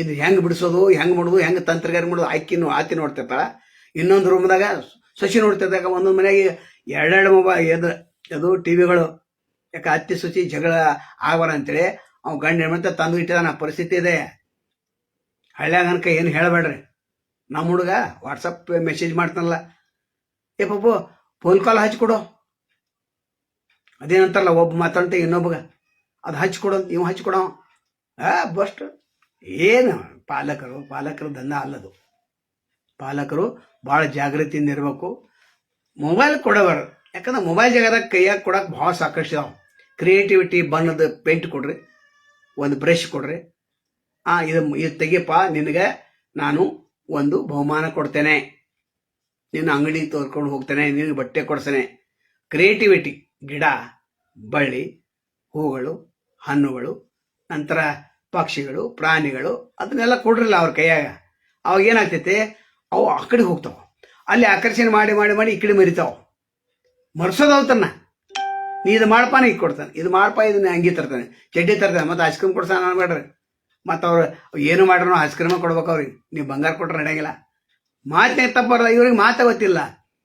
ಇದು ಹೆಂಗೆ ಬಿಡಿಸೋದು, ಹೆಂಗೆ ಮಾಡೋದು, ಹೆಂಗೆ ತಂತ್ರಗಾರ ಮಾಡುದು ಆಕಿ ಆತಿ ನೋಡ್ತಿರ್ತಾಳ. ಇನ್ನೊಂದು ರೂಮ್ದಾಗ ಸೊಸಿ ನೋಡ್ತಿರ್ತಾಗ ಒಂದೊಂದು ಮನೆಗೆ ಎರಡೆರಡು ಮೊಬೈಲ್ ಎದು ಅದು ಟಿ ವಿಗಳು. ಯಾಕೆ ಅತ್ತಿ ಸುಚಿ ಜಗಳ ಆಗಬಾರ ಅಂತೇಳಿ ಅವ್ ಗಂಡ ಮತ್ತೆ ತಂದು ಇಟ್ಟಿದಾನ, ಪರಿಸ್ಥಿತಿ ಇದೆ. ಹಳ್ಳ್ಯಾಗ ಅನ್ಕ ಏನು ಹೇಳಬೇಡ್ರಿ. ನಮ್ಮ ಹುಡುಗ ವಾಟ್ಸಪ್ ಮೆಸೇಜ್ ಮಾಡ್ತಾನಲ್ಲ, ಏ ಪಾಪು ಫೋನ್ ಕಾಲ್ ಹಚ್ಕೊಡು ಅದೇನಂತಾರಲ್ಲ, ಒಬ್ಬ ಮಾತಾಡ್ತೆ ಇನ್ನೊಬ್ಬಗ, ಅದು ಹಚ್ಕೊಡು ನೀವು ಹಚ್ಕೊಡೋ ಆ, ಬಸ್ಟ್ ಏನು ಪಾಲಕರು ಪಾಲಕರು ದಂಧ ಅಲ್ಲದು. ಪಾಲಕರು ಭಾಳ ಜಾಗೃತಿಯಿಂದ ಇರಬೇಕು. ಮೊಬೈಲ್ ಕೊಡಬಾರ್ದು ಯಾಕಂದ್ರೆ ಮೊಬೈಲ್ ಜಾಗದಾಗ ಕೈಯಾಗ ಕೊಡಕ್ಕೆ ಭಾಳ ಸಾಕಷ್ಟು ಇದಾವೆ. ಕ್ರಿಯೇಟಿವಿಟಿ ಬಣ್ಣದ ಪೇಂಟ್ ಕೊಡ್ರಿ. ಒಂದು ಬ್ರಷ್ ಕೊಡ್ರಿ. ಆ, ಇದು ಇದು ತೆಗಿಯಪ್ಪ, ನಿನಗೆ ನಾನು ಒಂದು ಬಹುಮಾನ ಕೊಡ್ತೇನೆ. ನಿನ್ನ ಅಂಗಡಿ ತೋರ್ಕೊಂಡು ಹೋಗ್ತೇನೆ, ನಿನಗೆ ಬಟ್ಟೆ ಕೊಡ್ತೇನೆ. ಕ್ರಿಯೇಟಿವಿಟಿ ಗಿಡ, ಬಳ್ಳಿ, ಹೂಗಳು, ಹಣ್ಣುಗಳು, ನಂತರ ಪಕ್ಷಿಗಳು, ಪ್ರಾಣಿಗಳು, ಅದನ್ನೆಲ್ಲ ಕೊಡ್ರಲ್ಲ ಅವ್ರ ಕೈಯಾಗ. ಅವಾಗ ಏನಾಗ್ತೈತೆ, ಅವು ಆ ಕಡೆ ಹೋಗ್ತಾವ. ಅಲ್ಲಿ ಆಕರ್ಷಣೆ ಮಾಡಿ ಮಾಡಿ ಮಾಡಿ ಈ ಕಡೆ ಮರಿತಾವ. ಮರ್ಸೋದವ್ ತನ್ನ ನೀ ಇದು ಮಾಡಪ್ಪ ನೀ ಕೊಡ್ತಾನೆ. ಇದು ಮಾಡಪ್ಪ ಇದನ್ನ ಅಂಗಿ ತರ್ತಾನೆ. ಚಡ್ಡಿ ತರ್ತಾನೆ. ಮತ್ತೆ ಐಸ್ ಕ್ರೀಮ್ ಕೊಡ್ಸಾನ ಅನ್ಬೇಡ್ರಿ ಮತ್ತು ಅವ್ರು ಏನು ಮಾಡ್ರು ಐಸ್ ಕ್ರೀಮ್ ಕೊಡ್ಬೇಕು ಅವ್ರಿಗೆ. ನೀವು ಬಂಗಾರ ಕೊಟ್ರೆ ನಡೆಯಂಗಿಲ್ಲ. ಮಾತಿನ ತಪ್ಪಲ್ಲ ಇವ್ರಿಗೆ ಮಾತ ಗೊತ್ತಿಲ್ಲ.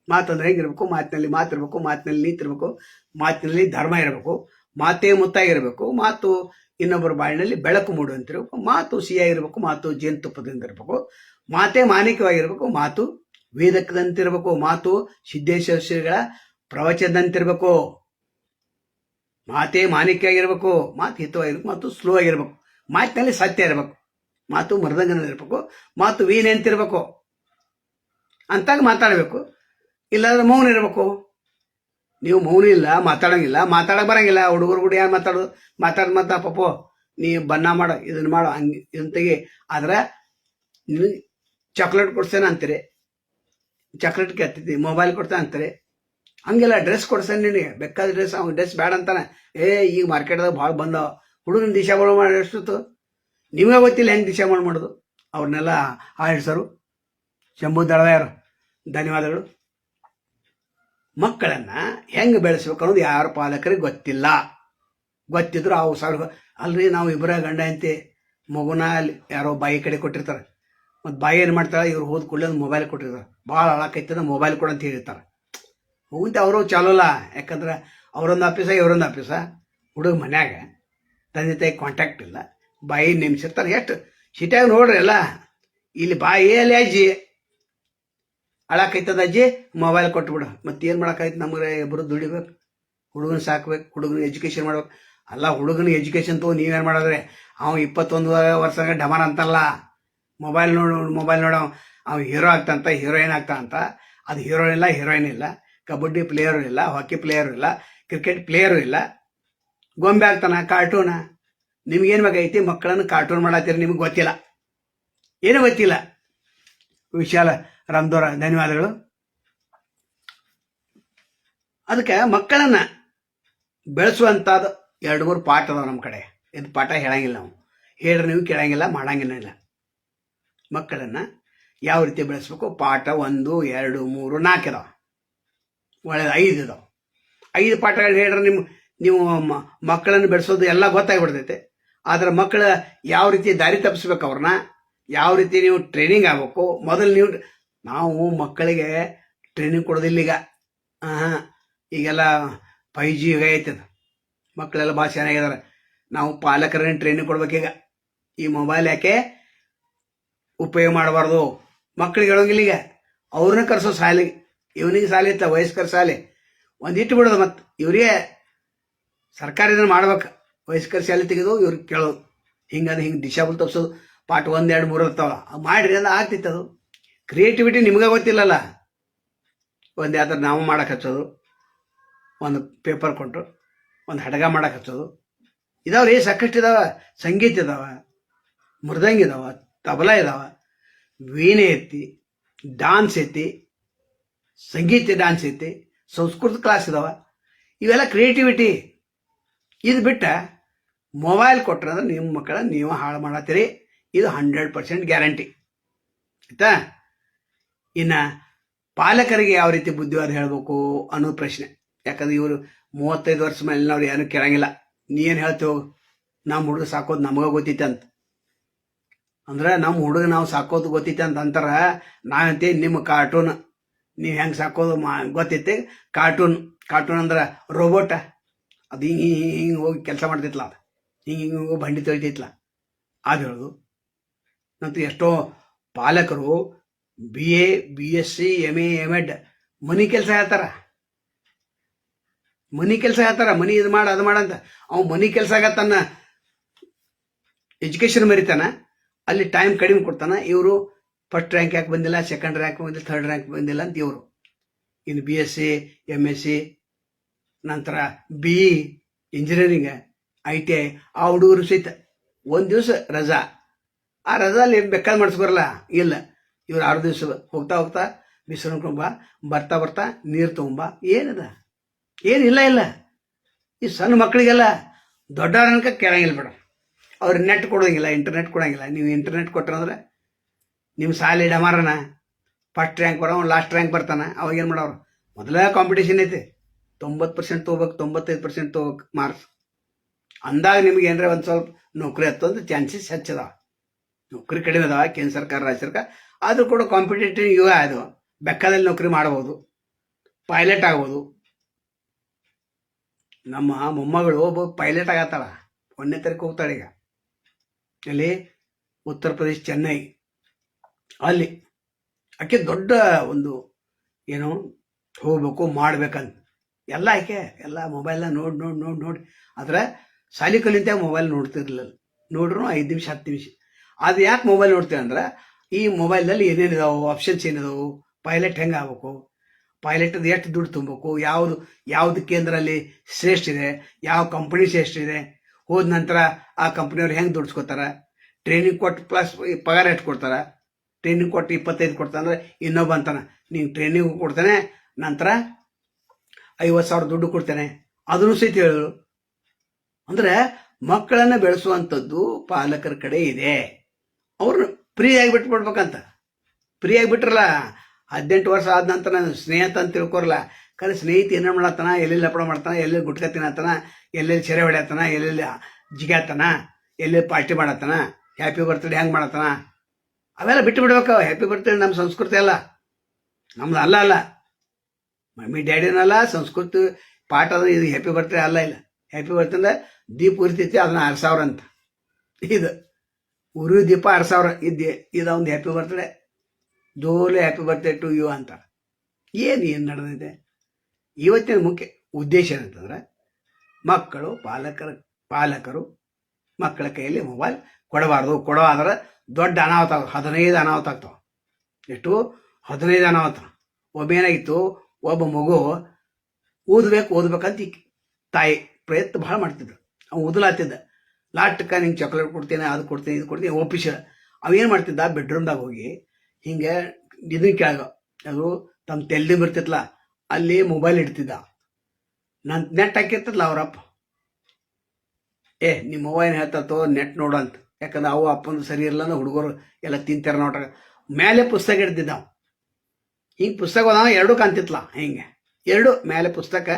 ಮಾತಂದ್ರೆ ಹೆಂಗಿರ್ಬೇಕು ಮಾತಿನಲ್ಲಿ ಮಾತಿರ್ಬೇಕು ಮಾತಿನಲ್ಲಿ ನೀತಿರ್ಬೇಕು ಮಾತಿನಲ್ಲಿ ಧರ್ಮ ಇರಬೇಕು, ಮಾತೇ ಮುತ್ತಾಗಿರ್ಬೇಕು, ಮಾತು ಇನ್ನೊಬ್ಬರ ಬಾಳಿನಲ್ಲಿ ಬೆಳಕು ಮೂಡುವಂತಿರ್ಬೇಕು, ಮಾತು ಸಿಹಿಯಾಗಿರ್ಬೇಕು ಮಾತು ಜೇನುತುಪ್ಪದಿಂದ ಇರಬೇಕು, ಮಾತೇ ಮಾನಿಕವಾಗಿರ್ಬೇಕು ಮಾತು ವೇದಕದಂತಿರಬೇಕು, ಮಾತು ಸಿದ್ದೇಶ್ವರ ಶ್ರೀಗಳ ಪ್ರವಚನದಂತಿರ್ಬೇಕು. ಮಾತೇ ಮಾನಿಕ್ಯಾಗಿರ್ಬೇಕು ಮಾತು ಹಿತವಾಗಿರ್ಬೇಕು, ಮಾತು ಸ್ಲೋ ಆಗಿರ್ಬೇಕು ಮಾತಿನಲ್ಲಿ ಸತ್ಯ ಇರಬೇಕು, ಮಾತು ಮೃದಂಗನ ಇರಬೇಕು, ಮಾತು ವೀಣೆ ಅಂತಿರ್ಬೇಕು. ಅಂತಾಗ ಮಾತಾಡಬೇಕು. ಇಲ್ಲಾಂದ್ರೆ ಮೌನ ಇರಬೇಕು. ನೀವು ಮೌನ ಇಲ್ಲ, ಮಾತಾಡೋಂಗಿಲ್ಲ, ಮಾತಾಡಕ್ ಬರಂಗಿಲ್ಲ. ಹುಡುಗರು ಕೂಡ ಯಾರು ಮಾತಾಡೋದು? ಮಾತಾಡ್ ಮಾತಾ ಪಪ್ಪೋ ನೀ ಬಣ್ಣ ಮಾಡು ಇದನ್ನ ಮಾಡು, ಹಂಗೆ ಇದನ್ನ ತೆಗಿ. ಆದ್ರೆ ನಿನಗೆ ಚಾಕ್ಲೇಟ್ ಕೊಡ್ಸೇನೆ ಅಂತೀರಿ. ಚಾಕ್ಲೇಟ್ ಕೇಳ್ತೈತಿ ಮೊಬೈಲ್ ಕೊಡ್ತೇನೆ ಅಂತಾರೆ. ಹಂಗೆಲ್ಲ ಡ್ರೆಸ್ ಕೊಡ್ಸೇನೆ ನಿನಗೆ. ಬೇಕಾದ ಡ್ರೆಸ್ ಅವ್ನು ಡ್ರೆಸ್ ಬೇಡ ಅಂತಾನೆ. ಏ, ಈಗ ಮಾರ್ಕೆಟ್ದಾಗ ಭಾಳ ಬಂದವ. ಹುಡುಗನ ದಿಶಾ ಮಾಡಿ ಎಷ್ಟೊತ್ತು? ನಿಮಗೆ ಗೊತ್ತಿಲ್ಲ ಹೆಂಗೆ ದಿಶಾ ಮಾಡಿ ಮಾಡೋದು. ಅವ್ರನ್ನೆಲ್ಲ ಆಡಿಸೋರು ಶಂಭು ದಳವಾಯರು, ಧನ್ಯವಾದಗಳು. ಮಕ್ಕಳನ್ನು ಹೆಂಗೆ ಬೆಳೆಸ್ಬೇಕು ಅನ್ನೋದು ಯಾರ ಪಾಲಕರಿಗೆ ಗೊತ್ತಿಲ್ಲ. ಗೊತ್ತಿದ್ರು ಅವು ಸಾವಿರ ಅಲ್ರಿ, ನಾವು ಇಬ್ಬರ ಗಂಡ ಅಂತೆ ಮಗುನ ಅಲ್ಲಿ ಯಾರೋ ಬಾಯಿ ಕಡೆ ಕೊಟ್ಟಿರ್ತಾರೆ. ಮತ್ತು ಬಾಯಿ ಏನು ಮಾಡ್ತಾರೆ, ಇವ್ರು ಹೋದ ಕೂಡಲೇ ಮೊಬೈಲ್ ಕೊಟ್ಟಿರ್ತಾರೆ. ಭಾಳ ಅಳಕೈತದ ಮೊಬೈಲ್ ಕೊಡು ಅಂತ ಹೇಳಿರ್ತಾರೆ. ಹೋಗಿದ್ದ ಅವರು ಚಾಲೋಲ್ಲ. ಯಾಕಂದ್ರೆ ಅವರೊಂದು ಆಫೀಸ ಇವರೊಂದು ಆಫೀಸ ಹುಡುಗ ಮನ್ಯಾಗ, ತಂದೆ ತಾಯಿ ಕಾಂಟ್ಯಾಕ್ಟ್ ಇಲ್ಲ. ಬಾಯಿ ನೆಮ್ಸಿರ್ತಾರೆ. ಎಷ್ಟು ಸಿಟಿಯಾಗ ನೋಡ್ರಿ ಎಲ್ಲ. ಇಲ್ಲಿ ಬಾಯಿ ಅಲ್ಲಿ ಅಜ್ಜಿ. ಅಳಕೈತದ ಅಜ್ಜಿ ಮೊಬೈಲ್ ಕೊಟ್ಬಿಡು. ಮತ್ತೆ ಏನು ಮಾಡೋಕ್ಕಾಯ್ತು ನಮಗೆ? ಇಬ್ಬರು ದುಡಿಬೇಕು. ಹುಡುಗನ ಸಾಕ್ಬೇಕು ಹುಡುಗನ ಎಜುಕೇಷನ್ ಮಾಡ್ಬೇಕು. ಅಲ್ಲ ಹುಡುಗನ ಎಜುಕೇಷನ್ ತಗೋ ನೀವೇನು ಮಾಡಿದ್ರೆ? ಅವ ಇಪ್ಪತ್ತೊಂದು ವರ್ಷ ಡಮರ್ ಅಂತಲ್ಲ ಮೊಬೈಲ್ ನೋಡು ಮೊಬೈಲ್ ನೋಡೋ ಅವ ಹೀರೋ ಆಗ್ತಂತ ಹೀರೋಯಿನ್ ಆಗ್ತಾ ಅಂತ ಅದು ಹೀರೋಯಿನ್ ಇಲ್ಲ ಹೀರೋಯಿನ್ ಇಲ್ಲ. ಕಬಡ್ಡಿ ಪ್ಲೇಯರು ಇಲ್ಲ ಹಾಕಿ ಪ್ಲೇಯರು ಇಲ್ಲ ಕ್ರಿಕೆಟ್ ಪ್ಲೇಯರು ಇಲ್ಲ. ಗೊಂಬೆ ಆಗ್ತಾನ ಕಾರ್ಟೂನ ನಿಮ್ಗೇನು ಬೇಕಾಗೈತಿ ಮಕ್ಕಳನ್ನು ಕಾರ್ಟೂನ್ ಮಾಡತ್ತೀರಿ ನಿಮ್ಗೆ ಗೊತ್ತಿಲ್ಲ. ಏನೂ ಗೊತ್ತಿಲ್ಲ? ವಿಶಾಲ ರಾಮದೋರ ಧನ್ಯವಾದಗಳು. ಅದಕ್ಕೆ ಮಕ್ಕಳನ್ನ ಬೆಳೆಸುವಂಥದ್ದು ಎರಡು ಮೂರು ಪಾಠ ಅದಾವ ನಮ್ಮ ಕಡೆ. ಇದು ಪಾಠ ಹೇಳಂಗಿಲ್ಲ ನಾವು. ಹೇಳ್ರಿ ನೀವು ಕೇಳಂಗಿಲ್ಲ, ಮಾಡಂಗಿಲ್ಲ ಮಕ್ಕಳನ್ನು ಯಾವ ರೀತಿ ಬೆಳೆಸ್ಬೇಕು? ಪಾಠ ಒಂದು, ಎರಡು, ಮೂರು, ನಾಲ್ಕು ಇದಾವ ಒಳ್ಳೆಯದು ಐದು ಇದಾವೆ ಐದು ಪಾಠಗಳು ಹೇಳಿದ್ರೆ ನಿಮ್ಮ ನೀವು ಮಕ್ಕಳನ್ನು ಬೆಳೆಸೋದು ಎಲ್ಲ ಗೊತ್ತಾಗ್ಬಿಡ್ತೈತೆ. ಆದ್ರೆ ಮಕ್ಕಳ ಯಾವ ರೀತಿ ದಾರಿ ತಪ್ಪಿಸ್ಬೇಕು ಅವ್ರನ್ನ? ಯಾವ ರೀತಿ ನೀವು ಟ್ರೈನಿಂಗ್ ಆಗಬೇಕು? ಮೊದಲು ನೀವು, ನಾವು ಮಕ್ಕಳಿಗೆ ಟ್ರೈನಿಂಗ್ ಕೊಡೋದಿಲ್ಲ ಈಗ ಹಾಂ ಈಗೆಲ್ಲ ಫೈ ಜಿ ಯುಗ ಐತದ ಮಕ್ಕಳೆಲ್ಲ ಭಾಳ ಚೆನ್ನಾಗಿದ್ದಾರೆ. ನಾವು ಪಾಲಕರನ್ನ ಟ್ರೈನಿಂಗ್ ಕೊಡ್ಬೇಕೀಗ ಈ ಮೊಬೈಲ್ ಯಾಕೆ ಉಪಯೋಗ ಮಾಡಬಾರ್ದು? ಮಕ್ಕಳಿಗೆ ಹೇಳೋಂಗಿಲ್ಲ ಈಗ. ಅವ್ರನ್ನ ಕರೆಸೋ ಶಾಲೆಗೆ ಇವನಿಗೆ ಶಾಲೆ ಇತ್ತ ವಯಸ್ಕರ ಶಾಲೆ ಒಂದು ಇಟ್ಟು ಬಿಡೋದು ಮತ್ತು ಇವರಿಗೆ ಸರ್ಕಾರ ಇದನ್ನು ಮಾಡ್ಬೇಕು. ವಯಸ್ಕರ ಶಾಲೆ ತೆಗೆದು ಇವ್ರಿಗೆ ಕೇಳೋದು. ಹಿಂಗಂದ್ರೆ ಹಿಂಗೆ ದಿಶಾಬಲ್ ತಪ್ಸೋದು. ಪಾಠ ಒಂದು, ಎರಡು, ಮೂರು ಇರ್ತಾವ ಮಾಡಿರಿ ಅಂದ್ರೆ ಆಗ್ತಿತ್ತು ಅದು. ಕ್ರಿಯೇಟಿವಿಟಿ ನಿಮ್ಗೆ ಗೊತ್ತಿಲ್ಲಲ್ಲ. ಒಂದು ಯಾವ್ದಾರು ನಾವು ಮಾಡಕ್ಕೆ ಹಚ್ಚೋದು. ಒಂದು ಪೇಪರ್ ಕೊಟ್ಟು ಒಂದು ಹಡಗ ಮಾಡಕ್ಕೆ ಹಚ್ಚೋದು. ಇದಾವ್ರಿ, ಸಾಕಷ್ಟು ಇದಾವ. ಸಂಗೀತ ಇದಾವ. ಮೃದಂಗ ಇದಾವ. ತಬಲಾ ಇದಾವ. ವೀಣೆ ಐತಿ. ಡಾನ್ಸ್ ಐತಿ. ಸಂಗೀತ ಡಾನ್ಸ್ ಐತಿ, ಸಂಸ್ಕೃತ ಕ್ಲಾಸ್ ಇದಾವ. ಇವೆಲ್ಲ ಕ್ರಿಯೇಟಿವಿಟಿ ಇದು ಬಿಟ್ಟ ಮೊಬೈಲ್ ಕೊಟ್ರೆ ಅಂದ್ರೆ ನಿಮ್ಮ ಮಕ್ಕಳ ನೀವು ಹಾಳು ಮಾಡತ್ತೀರಿ ಇದು ಹಂಡ್ರೆಡ್ ಪರ್ಸೆಂಟ್ ಗ್ಯಾರಂಟಿ ಆಯ್ತಾ? ಇನ್ನು ಪಾಲಕರಿಗೆ ಯಾವ ರೀತಿ ಬುದ್ಧಿವಾದ ಹೇಳಬೇಕು ಅನ್ನೋ ಪ್ರಶ್ನೆ. ಯಾಕಂದ್ರೆ ಇವರು ಮೂವತ್ತೈದು ವರ್ಷ ಮೇಲಿನವ್ರು ಏನು ಕೇಳಂಗಿಲ್ಲ. ನೀ ಏನು ಹೇಳ್ತೇವೆ ನಮ್ಮ ಹುಡುಗ ಸಾಕೋದು ನಮಗೆ ಗೊತ್ತೈತೆ ಅಂತ. ಅಂದ್ರೆ ನಮ್ಮ ಹುಡುಗ ನಾವು ಸಾಕೋದು ಗೊತ್ತೈತೆ ಅಂತ ಅಂತಾರ ನಾವಂತೀವಿ ನಿಮ್ಮ ಕಾರ್ಟೂನ್ ನೀವು ಹೆಂಗೆ ಸಾಕೋದು ಮಾ, ಗೊತ್ತೈತೆ? ಕಾರ್ಟೂನ್ ಕಾರ್ಟೂನ್ ಅಂದ್ರೆ ರೋಬೋಟ ಅದು ಹಿಂಗೆ ಹಿಂಗೆ, ಹೋಗಿ ಕೆಲಸ ಮಾಡ್ತಿತ್ತಲ್ಲ ಅದು. ಹಿಂಗೆ ಹಿಂಗೆ, ಹೋಗಿ ಬಂಡಿ ತೊಳಿತೈತ್ಲ. ಅದು ಹೇಳೋದು. ನಂತರ ಎಷ್ಟೋ ಪಾಲಕರು B A B S C M A M Ed ಮನಿ ಕೆಲಸ ಹೇಳ್ತಾರ. ಮನಿ ಕೆಲಸ ಹೇಳ್ತಾರ. ಮನಿ ಇದು ಮಾಡ, ಅದು ಮಾಡಂತ ಅವ್ ಮನಿ ಕೆಲಸ ತನ್ನ ಎಜುಕೇಶನ್ ಮರಿತಾನ. ಅಲ್ಲಿ ಟೈಮ್ ಕಡಿಮೆ ಕೊಡ್ತಾನ. ಇವರು ಫಸ್ಟ್ ರ್ಯಾಂಕ್ ಯಾಕೆ ಬಂದಿಲ್ಲ ಸೆಕೆಂಡ್ ರ್ಯಾಂಕ್ ಬಂದಿಲ್ಲ ಥರ್ಡ್ ರ್ಯಾಂಕ್ ಬಂದಿಲ್ಲ ಅಂತ ಇವರು. ಇನ್ನು B S C M S C ನಂತರ B E engineering I T I ಆ ಹುಡುಗರು ಸಹಿತ ಒಂದು ದಿವಸ ರಜಾ. ಆ ರಜಾಲಿ ಬೇಕಾದ್ ಮಾಡಿಸ್ಬರಲ್ಲ ಇಲ್ಲ. ಇವ್ರು ಆರು ದಿವಸ ಹೋಗ್ತಾ ಹೋಗ್ತಾ ಬಿಸಿಲು ಬರ್ತಾ ಬರ್ತಾ ನೀರು ತೊಗೊಂಬ ಏನದ? ಏನಿಲ್ಲ ಇಲ್ಲ ಈ ಸಣ್ಣ ಮಕ್ಕಳಿಗೆಲ್ಲ ದೊಡ್ಡವ್ರನ್ಕ ಕೇಳಂಗಿಲ್ಲ ಬೇಡ. ಅವ್ರು ನೆಟ್ ಕೊಡೋಂಗಿಲ್ಲ ಇಂಟರ್ನೆಟ್ ಕೊಡೋಂಗಿಲ್ಲ. ನೀವು ಇಂಟರ್ನೆಟ್ ಕೊಟ್ರಂದ್ರೆ ನಿಮ್ಮ ಸಾಲಿ ಡಮಾರನ ಫಸ್ಟ್ ರ್ಯಾಂಕ್ ಬರೋ ಲಾಸ್ಟ್ ರ್ಯಾಂಕ್ ಬರ್ತಾನೆ. ಅವಾಗ ಏನು ಮಾಡೋರು? ಮೊದಲೇ ಕಾಂಪಿಟೇಷನ್ ಐತಿ. ತೊಂಬತ್ತು ಪರ್ಸೆಂಟ್ ತೊಗೋಬೇಕು, ತೊಂಬತ್ತೈದು ಪರ್ಸೆಂಟ್ ತೊಗೋಬೇಕು ಮಾರ್ಕ್ಸ್ ಅಂದಾಗ ನಿಮ್ಗೆ ಏನಾರ ಒಂದು ಸ್ವಲ್ಪ ನೌಕರಿ ಹತ್ತೊಂದು ಚಾನ್ಸಸ್ ಹೆಚ್ಚದ ನೌಕರಿ ಕಡಿಮೆ ಅದಾವ, ಕೇಂದ್ರ ಸರ್ಕಾರ, ರಾಜ್ಯ ಸರ್ಕಾರ. ಆದರೂ ಕೂಡ ಕಾಂಪಿಟೇಟಿವ್ ಯುಗ ಅದು. ಬೆಕ್ಕದಲ್ಲಿ ನೌಕರಿ ಮಾಡ್ಬೋದು. ಪೈಲಟ್ ಆಗ್ಬೋದು. ನಮ್ಮ ಮೊಮ್ಮಗಳು ಒಬ್ಬ ಪೈಲಟ್ ಆಗತ್ತಾಳ. ಒಂದನೇ ತಾರೀಕು ಹೋಗ್ತಾಳೆ ಈಗ. ಇಲ್ಲಿ ಉತ್ತರ ಪ್ರದೇಶ, ಚೆನ್ನೈ. ಅಲ್ಲಿ ಆಕೆ ದೊಡ್ಡ ಒಂದು ಏನು ಹೋಗ್ಬೇಕು, ಮಾಡ್ಬೇಕಂತ. ಎಲ್ಲ ಆಕೆ, ಎಲ್ಲ ಮೊಬೈಲ್ನ ನೋಡಿ ನೋಡಿ ನೋಡಿ ನೋಡಿ. ಆದರೆ ಶಾಲಿ ಕಲಿಂತ ಮೊಬೈಲ್ ನೋಡ್ತಿರ್ಲಿಲ್ಲ. ನೋಡ್ರು ಐದು ನಿಮಿಷ, ಹತ್ತು ನಿಮಿಷ. ಅದು ಯಾಕೆ ಮೊಬೈಲ್ ನೋಡ್ತೀವಿ ಅಂದ್ರೆ, ಈ ಮೊಬೈಲ್ನಲ್ಲಿ ಏನೇನಿದಾವೆ ಆಪ್ಷನ್ಸ್ ಏನಿದಾವು ಪೈಲಟ್ ಹೆಂಗೆ ಆಗ್ಬೇಕು? ಪೈಲಟ್ದು ಎಷ್ಟು ದುಡ್ಡು ತುಂಬಬೇಕು? ಯಾವುದು, ಯಾವ್ದು ಕೇಂದ್ರಲ್ಲಿ ಶ್ರೇಷ್ಠ ಇದೆ? ಯಾವ ಕಂಪನಿ ಶ್ರೇಷ್ಠ ಇದೆ? ಹೋದ ನಂತರ ಆ ಕಂಪ್ನಿಯವ್ರು ಹೆಂಗೆ ದುಡ್ಸ್ಕೊತಾರೆ? ಟ್ರೈನಿಂಗ್ ಕೊಟ್ಟು ಪ್ಲಸ್ ಪಗಾರ ಎಷ್ಟು ಕೊಡ್ತಾರ? ಟ್ರೈನಿಂಗ್ ಕೊಟ್ಟು ಇಪ್ಪತ್ತೈದು ಕೊಡ್ತಾನಂದ್ರೆ ಇನ್ನೊಬ್ಬ ಅಂತಾನೆ, ನೀನು ಟ್ರೈನಿಂಗ್ ಕೊಡ್ತಾನೆ, ನಂತರ ಐವತ್ತು ಸಾವಿರ ದುಡ್ಡು ಕೊಡ್ತೇನೆ. ಅದನ್ನು ಸಹಿತ ಹೇಳಿದ್ರು ಅಂದರೆ ಮಕ್ಕಳನ್ನು ಬೆಳೆಸುವಂಥದ್ದು ಪಾಲಕರ ಕಡೆ ಇದೆ. ಅವ್ರನ್ನ ಫ್ರೀಯಾಗಿ ಬಿಟ್ಬಿಡ್ಬೇಕಂತ. ಫ್ರೀಯಾಗಿ ಬಿಟ್ರಲ್ಲ, ಹದಿನೆಂಟು ವರ್ಷ ಆದ ನಂತರ ನಾನು ಸ್ನೇಹಿತ ಅಂತ ತಿಳ್ಕೊರಲ್ಲ, ಖರೆ ಸ್ನೇಹಿತ ಏನೇನು ಮಾಡತ್ತಾನ ಎಲ್ಲೆಲ್ಲಿ ಲಪಡ ಮಾಡ್ತಾನ, ಎಲ್ಲೆಲ್ಲಿ ಗುಟ್ಕ ತಿನ್ನತ್ತಾನ ಎಲ್ಲೆಲ್ಲಿ ಸೆರೆ ಹೊಡೆಯತ್ತಾನ ಎಲ್ಲೆಲ್ಲಿ ಜಿಗಾತಾನ, ಎಲ್ಲೆಲ್ಲಿ ಪಾರ್ಟಿ ಮಾಡತ್ತಾನ ಹ್ಯಾಪಿ ಬರ್ತಡೆ ಹೆಂಗೆ ಮಾಡತ್ತಾನ ಅವೆಲ್ಲ ಬಿಟ್ಟು ಬಿಡ್ಬೇಕು. ಹ್ಯಾಪಿ ಬರ್ತ್ಡೇ ನಮ್ಮ ಸಂಸ್ಕೃತಿ ಅಲ್ಲ. ನಮ್ದು ಅಲ್ಲ ಅಲ್ಲ. ಮಮ್ಮಿ, ಡ್ಯಾಡಿನಲ್ಲ, ಸಂಸ್ಕೃತಿ ಪಾಠ ಅದು ಇದು ಹ್ಯಾಪಿ ಬರ್ತ್ಡೇ ಅಲ್ಲ ಇಲ್ಲ. ಹ್ಯಾಪಿ ಬರ್ತಂದ್ರೆ ದೀಪ ಉರಿತೈತಿ, ಅದನ್ನ ಆರು ಸಾವಿರ ಅಂತ. ಇದು ಉರಿ ದೀಪ ಆರು ಸಾವಿರ ಇದ್ದೆ ಇದು ಒಂದು ಹ್ಯಾಪಿ ಬರ್ತಡೆ ಜೋಲೆ ಹ್ಯಾಪಿ ಬರ್ತ್ಡೇ ಟು ಯು ಅಂತ. ಏನು ಏನು ನಡೆದಿದೆ? ಇವತ್ತಿನ ಮುಖ್ಯ ಉದ್ದೇಶ ಏನಂತಂದ್ರೆ ಮಕ್ಕಳು, ಪಾಲಕರ, ಪಾಲಕರು ಮಕ್ಕಳ ಕೈಯಲ್ಲಿ ಮೊಬೈಲ್ ಕೊಡಬಾರ್ದು. ಕೊಡೋ ಆದ್ರೆ ದೊಡ್ಡ ಅನಾಹುತ ಹದಿನೈದು ಅನಾಹುತ ಆಗ್ತಾವ. ಎಷ್ಟು? ಹದಿನೈದು ಅನಾಹುತ. ಒಬ್ಬ ಏನಾಗಿತ್ತು? ಒಬ್ಬ ಮಗು ಓದ್ಬೇಕು ಓದ್ಬೇಕಂತ ತಾಯಿ ಪ್ರಯತ್ನ ಭಾಳ ಮಾಡ್ತಿದ್ರು ಅವ್ನು ಓದಲಾತಿದ್ದ ಲಾಸ್ಟ್ಕ ನಿಂಗೆ ಚಾಕ್ಲೇಟ್ ಕೊಡ್ತೀನಿ, ಅದು ಕೊಡ್ತೀನಿ, ಇದು ಕೊಡ್ತೀನಿ, ಒಪ್ಪಿಸ. ಅವೇನು ಮಾಡ್ತಿದ್ದ? ಬೆಡ್ರೂಮ್ದಾಗ ಹೋಗಿ ಹಿಂಗೆ ಇದನ್ನ ಕೆಳಗ ಅದು ತಮ್ಮ ತೆಲ್ದಿ ಬರ್ತಿತ್ತಲ್ಲ ಅಲ್ಲಿ ಮೊಬೈಲ್ ಇಡ್ತಿದ್ದ. ನಾನು ನೆಟ್ ಹಾಕಿರ್ತಲ್ಲ ಅವರಪ್ಪ. ಏ ನಿಮ್ಮ ಮೊಬೈಲ್ ಹೇಳ್ತೋ ನೆಟ್ ನೋಡಂತ ಯಾಕಂದ್ರೆ ಅವು ಅಪ್ಪಂದು ಸರಿ ಇರಲ್ಲ ಹುಡುಗರು ಎಲ್ಲ ತಿಂತಾರ ನೋಟ ಮೇಲೆ ಪುಸ್ತಕ ಹಿಡ್ದಿದ್ದ ಹಿಂಗೆ ಪುಸ್ತಕ ಓದ ಎರಡು ಕಾಣ್ತಿತ್ಲ ಹಿಂಗೆ. ಎರಡು ಮೇಲೆ ಪುಸ್ತಕ.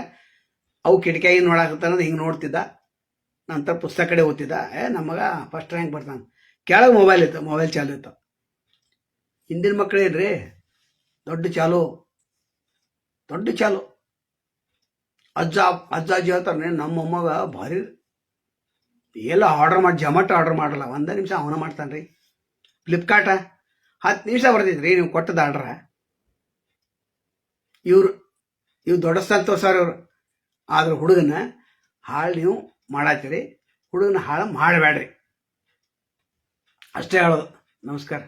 ಅವು ಕಿಟಕಿಯಾಗಿ ನೋಡಾಕತ್ತಾನ ಹಿಂಗೆ ನೋಡ್ತಿದ್ದ. ನಂತರ ಪುಸ್ತಕ ಕಡೆ ಓದ್ತಿದ್ದ ಏ ನಮಗ ಫಸ್ಟ್ ರ್ಯಾಂಕ್ ಬರ್ತಾನೆ. ಕೆಳಗೆ ಮೊಬೈಲ್ ಇತ್ತು ಮೊಬೈಲ್ ಚಾಲು ಇತ್ತು. ಹಿಂದಿನ ಮಕ್ಕಳೇನ್ರಿ ದೊಡ್ಡ ಚಾಲು. ದೊಡ್ಡ ಚಾಲು. ಅಜ್ಜ ಅಜ್ಜ ಅಜ್ಜಿ ಹೇಳ್ತಾರೆ ನಮ್ಮ ಮೊಮ್ಮಗ ಭಾರಿ ಎಲ್ಲ ಆರ್ಡರ್ ಮಾಡಿ ಜಮಟ್ ಆರ್ಡರ್ ಮಾಡಲ್ಲ. ಒಂದೇ ನಿಮಿಷ ಅವನ ಮಾಡ್ತಾನೆ ರೀ ಫ್ಲಿಪ್ಕಾರ್ಟ ಹತ್ತು ನಿಮಿಷ ಬರ್ತೈತೆ ರೀ ನೀವು ಕೊಟ್ಟದ ಆರ್ಡ್ರ ಇವ್ರು ಇವು ದೊಡ್ಡ ಸಂತೋಷವ್ರು ಇವರು ಆದ್ರೆ ಹುಡುಗನ ಹಾಳು ನೀವು ಮಾಡತ್ತೀರಿ ಹುಡುಗನ ಹಾಳು ಮಾಡಬೇಡ್ರಿ ಅಷ್ಟೇ ಹೇಳೋದು. ನಮಸ್ಕಾರ.